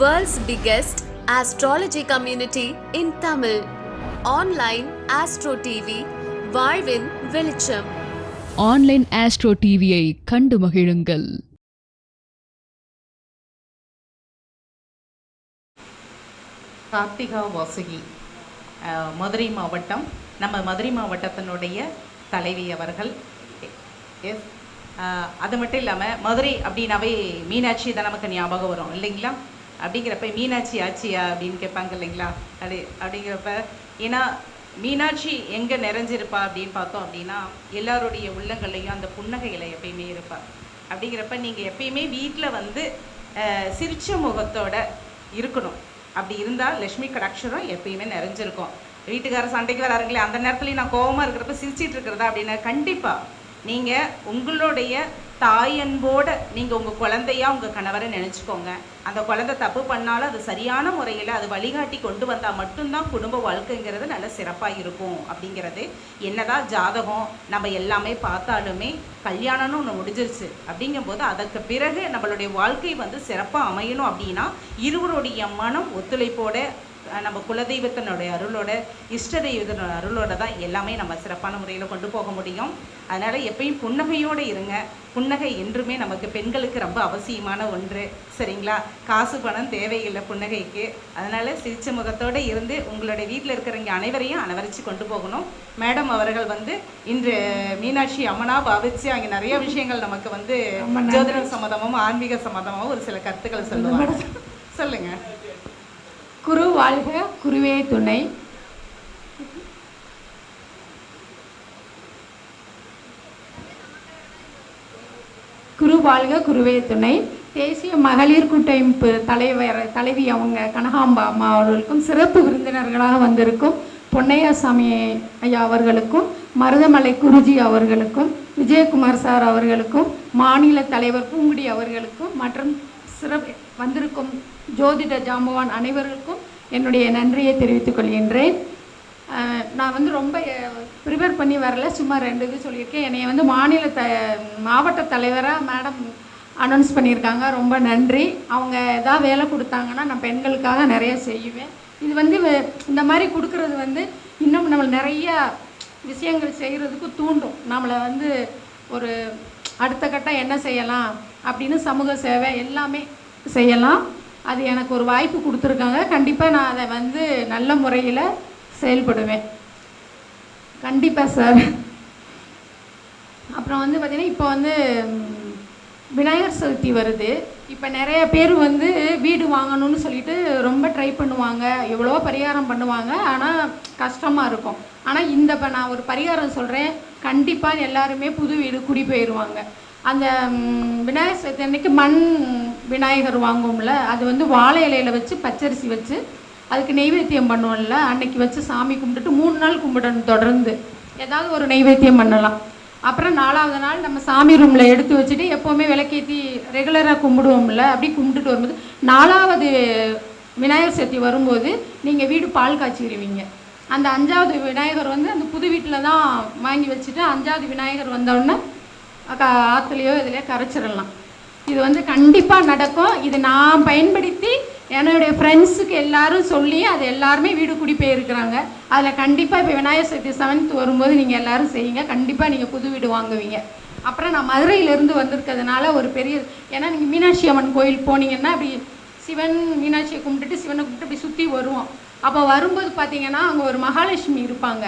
World's biggest astrology community in Tamil. Online Astro TV, வாழ்வின் வெளிச்சம். Online astro டிவியை கண்டு மகிழுங்கள். கார்த்திகா வாசுகி மதுரை மாவட்டம். நம்ம மதுரை மாவட்டத்தினுடைய தலைவி அவர்கள். எஸ் அது மட்டும் இல்லாமல் மதுரை அப்படின்னாவே மீனாட்சி தான் நமக்கு ஞாபகம் வரும் இல்லைங்களா? அப்படிங்கிறப்ப மீனாட்சி ஆச்சியா? அப்படின்னு கேட்பாங்க இல்லைங்களா? அப்படி அப்படிங்கிறப்ப ஏன்னா மீனாட்சி எங்கே நிறைஞ்சிருப்பா அப்படின்னு பார்த்தோம் அப்படின்னா எல்லாருடைய உள்ளங்கள்லையும் அந்த புன்னகையில் எப்பயுமே இருப்பா. அப்படிங்கிறப்ப நீங்கள் எப்பயுமே வீட்டில் வந்து அஹ், சிரிச்ச முகத்தோட இருக்கணும். அப்படி இருந்தால் லக்ஷ்மி கடாட்சரம் எப்பயுமே நிறைஞ்சிருக்கும். வீட்டுக்காரர் சண்டைக்கு வராருங்களே அந்த நேரத்துலயும் நான் கோவமா இருக்கிறப்ப சிரிச்சிட்டு இருக்கிறதா அப்படின்னா? கண்டிப்பா. நீங்கள் உங்களுடைய தாய் நீங்கள் உங்கள் குழந்தையா உங்கள் கணவரை நினச்சிக்கோங்க. அந்த குழந்தை தப்பு பண்ணாலும் அது சரியான முறையில் அது வழிகாட்டி கொண்டு வந்தால் மட்டும்தான் குடும்ப வாழ்க்கைங்கிறது நல்ல சிறப்பாக இருக்கும் அப்படிங்கிறது. என்னதான் ஜாதகம் நம்ம எல்லாமே பார்த்தாலுமே கல்யாணம்னு ஒன்று முடிஞ்சிருச்சு அப்படிங்கும்போது அதற்கு பிறகு நம்மளுடைய வாழ்க்கை வந்து சிறப்பாக அமையணும் அப்படின்னா இருவருடைய மனம் ஒத்துழைப்போட நம்ம குலதெய்வத்தினுடைய அருளோட இஷ்ட தெய்வத்தினோட அருளோட தான் எல்லாமே நம்ம சிறப்பான முறையில் கொண்டு போக முடியும். அதனால் எப்பயும் புன்னகையோடு இருங்க. புன்னகை என்றுமே நமக்கு பெண்களுக்கு ரொம்ப அவசியமான ஒன்று. சரிங்களா? காசு பணம் தேவையில்லை புன்னகைக்கு. அதனால் சிரிச்ச முகத்தோடு இருந்து உங்களுடைய வீட்டில் இருக்கிறவங்க அனைவரையும் அனவரித்து கொண்டு போகணும். மேடம் அவர்கள் வந்து இன்று மீனாட்சி அம்மனா பாவிச்சு அங்கே நிறைய விஷயங்கள் நமக்கு வந்து ஜோதிடம் சம்மந்தமும் ஆன்மீக சம்மந்தமாகவும் ஒரு சில கருத்துக்களை சொல்லுவாங்க. சொல்லுங்க. குரு வாழ்க குருவே துணை. குரு வாழ்க குருவே துணை. தேசிய மகளிர் கூட்டமைப்பு தலைவர் தலைவி அவங்க கனகாம்பா அம்மா அவர்களுக்கும் சிறப்பு விருந்தினர்களாக வந்திருக்கும் பொன்னையாசாமி ஐயா அவர்களுக்கும் மருதமலை குருஜி அவர்களுக்கும் விஜயகுமார் சார் அவர்களுக்கும் மாநில தலைவர் பூங்குடி அவர்களுக்கும் மற்றும் சிறப்பு வந்திருக்கும் ஜோதிட ஜாம்பவான் அனைவருக்கும் என்னுடைய நன்றியை தெரிவித்துக் கொள்கின்றேன். நான் வந்து ரொம்ப ப்ரிப்பேர் பண்ணி வரல. சும்மா ரெண்டு இது சொல்லியிருக்கேன். என்னை வந்து மாநில த மாவட்ட தலைவராக மேடம் அனௌன்ஸ் பண்ணியிருக்காங்க. ரொம்ப நன்றி. அவங்க எதாவது வேலை கொடுத்தாங்கன்னா நான் பெண்களுக்காக நிறைய செய்வேன். இது வந்து இந்த மாதிரி கொடுக்கறது வந்து இன்னும் நம்ம நிறைய விஷயங்கள் செய்கிறதுக்கு தூண்டும். நம்மளை வந்து ஒரு அடுத்த கட்டம் என்ன செய்யலாம் அப்படின்னு சமூக சேவை எல்லாமே செய்யலாம். அது எனக்கு ஒரு வாய்ப்பு கொடுத்துருக்காங்க. கண்டிப்பாக நான் அதை வந்து நல்ல முறையில் செயல்படுவேன். கண்டிப்பாக சார் அப்புறம் வந்து பார்த்திங்கன்னா இப்போ வந்து விநாயகர் சதுர்த்தி வருது. இப்போ நிறைய பேர் வந்து வீடு வாங்கணும்னு சொல்லிட்டு ரொம்ப ட்ரை பண்ணுவாங்க. எவ்வளோ பரிகாரம் பண்ணுவாங்க. ஆனால் கஷ்டமாக இருக்கும். ஆனால் இந்த இப்போ நான் ஒரு பரிகாரம் சொல்கிறேன் கண்டிப்பாக எல்லாருமே புது வீடு குடி போயிடுவாங்க அந்த விநாயகர் சதுர்த்தி அன்னைக்கு மண் விநாயகர் வாங்குவோம்ல அது வந்து வாழை இலையில வச்சு பச்சரிசி வச்சு அதுக்கு நெய்வேத்தியம் பண்ணுவோம்ல அன்னைக்கு வச்சு சாமி கும்பிட்டுட்டு மூணு நாள் கும்பிடணும் தொடர்ந்து. ஏதாவது ஒரு நெய்வேத்தியம் பண்ணலாம். அப்புறம் நாலாவது நாள் நம்ம சாமி ரூமில் எடுத்து வச்சுட்டு எப்போவுமே விளக்கேற்றி ரெகுலராக கும்பிடுவோம்ல அப்படி கும்பிட்டுட்டு வரும்போது நாலாவது விநாயகர் சதுர்த்தி வரும்போது நீங்கள் வீடு பால் காய்ச்சிடுவீங்க அந்த அஞ்சாவது விநாயகர் வந்து அந்த புது வீட்டில் தான் வாங்கி வச்சுட்டு அஞ்சாவது விநாயகர் வந்தோடனே ஆற்றுலையோ இதுலையோ கரைச்சிடலாம். இது வந்து கண்டிப்பாக நடக்கும். இது நான் பயன்படுத்தி என்னுடைய ஃப்ரெண்ட்ஸுக்கு எல்லாரும் சொல்லி அது எல்லாருமே வீடு குடி போயிருக்கிறாங்க. அதில் கண்டிப்பாக இப்போ விநாயகர் சதுர்த்தி செவன்த் வரும்போது நீங்கள் எல்லோரும் செய்யுங்க. கண்டிப்பாக நீங்கள் புது வீடு வாங்குவீங்க. அப்புறம் நான் மதுரையிலேருந்து வந்திருக்கிறதுனால ஒரு பெரிய ஏன்னா நீங்கள் மீனாட்சி அம்மன் கோயில் போனீங்கன்னா அப்படி சிவன் மீனாட்சியை கும்பிட்டுட்டு சிவனை கும்பிட்டு அப்படி சுற்றி வருவோம். அப்போ வரும்போது பார்த்தீங்கன்னா அங்கே ஒரு மகாலட்சுமி இருப்பாங்க.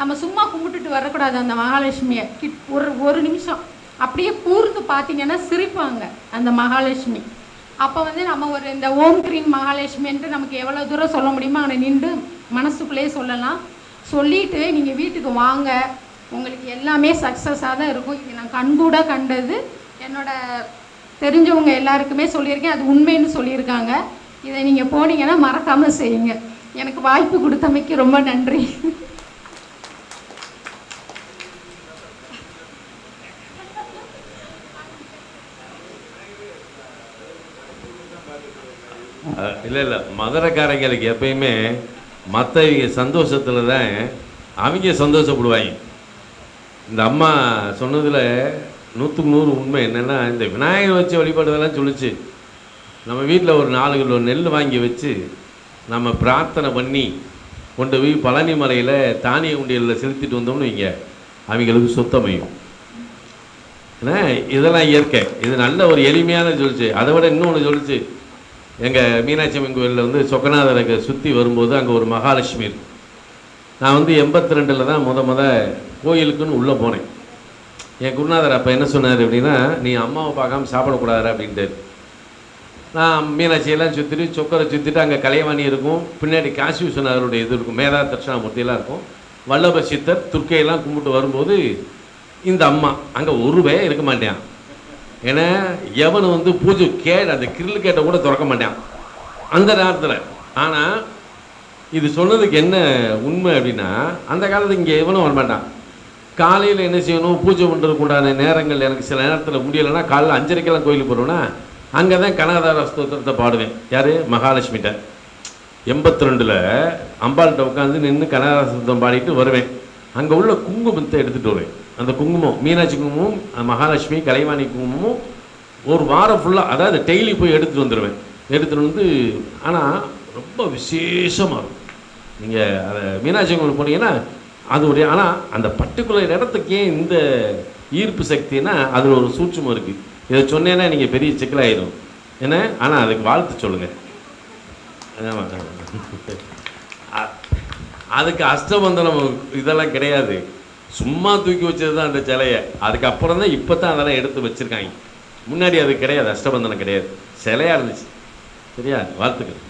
நம்ம சும்மா கும்பிட்டுட்டு வரக்கூடாது அந்த மகாலட்சுமியை. கிட் ஒரு ஒரு நிமிஷம். அப்படியே கூர்ந்து பார்த்தீங்கன்னா சிரிப்பாங்க அந்த மகாலட்சுமி. அப்போ வந்து நம்ம ஒரு இந்த ஓம் கிரீம் மகாலட்சுமின்ட்டு நமக்கு எவ்வளோ தூரம் சொல்ல முடியுமோ அங்கே நின்று மனசுக்குள்ளேயே சொல்லலாம். சொல்லிட்டு நீங்கள் வீட்டுக்கு வாங்க. உங்களுக்கு எல்லாமே சக்ஸஸாக தான் இருக்கும். இது நான் கண்கூட கண்டது. என்னோட தெரிஞ்சவங்க எல்லாருக்குமே சொல்லியிருக்கேன். அது உண்மைன்னு சொல்லியிருக்காங்க. இதை நீங்கள் போனீங்கன்னா மறக்காமல் செய்யுங்க. எனக்கு வாய்ப்பு கொடுத்தமைக்கு ரொம்ப நன்றி. இல்லை இல்லை. மதுரைக்காரங்களுக்கு எப்பயுமே மற்றவங்க சந்தோஷத்தில் தான் அவங்க சந்தோஷப்படுவாங்க. இந்த அம்மா சொன்னதில் நூற்றுக்கு நூறு உண்மை என்னென்னா இந்த விநாயகர் வச்சு வழிபாடுதெல்லாம் சொல்லிச்சு. நம்ம வீட்டில் ஒரு நாலு கிலோ நெல் வாங்கி வச்சு நம்ம பிரார்த்தனை பண்ணி கொண்டு போய் பழனி மலையில் தானிய உண்டியலில் செலுத்திட்டு வந்தோம்னு வைங்க. அவங்களுக்கு சுத்தமையும். ஏன்னா இதெல்லாம் இயற்கை. இது நல்ல ஒரு எளிமையான சொல்லிச்சு. அதை விட இன்னொன்று சொல்லிச்சு. எங்கள் மீனாட்சி அம்மன் கோயிலில் வந்து சொக்கநாதரை சுற்றி வரும்போது அங்கே ஒரு மகாலட்சுமி இருக்கு. நான் வந்து எண்பத்தி ரெண்டில் தான் முத முத கோயிலுக்குன்னு உள்ளே போனேன். என் குருநாதர் அப்போ என்ன சொன்னார் அப்படின்னா நீ அம்மாவை பார்க்காம சாப்பிடக்கூடாது அப்படின்ட்டு நான் மீனாட்சியெல்லாம் சுற்றிட்டு சொக்கரை சுற்றிட்டு அங்கே கலைவாணி இருக்கும். பின்னாடி காசி விஸ்வநாதருடைய இது இருக்கும். மேதா தட்சிணாமூர்த்தியெல்லாம் இருக்கும். வல்லப சித்தர் துர்க்கையெல்லாம் கும்பிட்டு வரும்போது இந்த அம்மா அங்கே ஒரு இருக்க மாட்டேன். ஏன்னா எவன் வந்து பூஜை கேட் அந்த கிரில் கேட்டை கூட திறக்க மாட்டான். அந்த நேரத்தில். ஆனால் இது சொன்னதுக்கு என்ன உண்மை அப்படின்னா அந்த காலத்துக்கு இங்கே எவனும் வரமாட்டான் காலையில் என்ன செய்யணும்? பூஜை பண்ணுறதுக்கு உண்டான நேரங்கள் எனக்கு சில நேரத்தில் முடியலைன்னா காலைல அஞ்சரைக்கெல்லாம் கோயிலுக்கு போகிறோன்னா அங்கே தான் கனகதார ஸ்தோத்திரத்தை பாடுவேன். யார்? மகாலட்சுமிகிட்ட எண்பத்தி ரெண்டில் அம்பாள்கிட்ட உட்காந்து நின்று கனகதார ஸ்தோத்திரம் பாடிட்டு வருவேன். அங்கே உள்ள குங்குமத்தை எடுத்துகிட்டு வருவேன் அந்த குங்குமம் மீனாட்சி குங்குமம் மகாலட்சுமி கலைவாணி குங்குமமும் ஒரு வாரம் ஃபுல்லாக அதாவது டெய்லி போய் எடுத்துகிட்டு வந்துடுவேன் எடுத்துகிட்டு வந்து ஆனால் ரொம்ப விசேஷமாக இருக்கும். நீங்கள் அதை மீனாட்சி குங்குமம் போனீங்கன்னா அது ஆனால் அந்த பர்டிகுலர் இடத்துக்கு ஏன் இந்த ஈர்ப்பு சக்தினா அதில் ஒரு சூட்சமம் இருக்குது இதை சொன்னேன்னா நீங்கள் பெரிய சிக்கலாயிடும் என்ன? ஆனால் அதுக்கு வாழ்த்து சொல்லுங்கள் ஆமாம் அதுக்கு அஷ்டபந்தனம் இதெல்லாம் கிடையாது. சும்மா தூக்கி வச்சது தான் அந்த சிலையை. அதுக்கப்புறம் தான் இப்போ தான் அதெல்லாம் எடுத்து வச்சுருக்காங்க. முன்னாடி அது கிடையாது அஷ்டபந்தனம் கிடையாது. சிலையாக இருந்துச்சு. சரியா? வாழ்த்துக்கள்.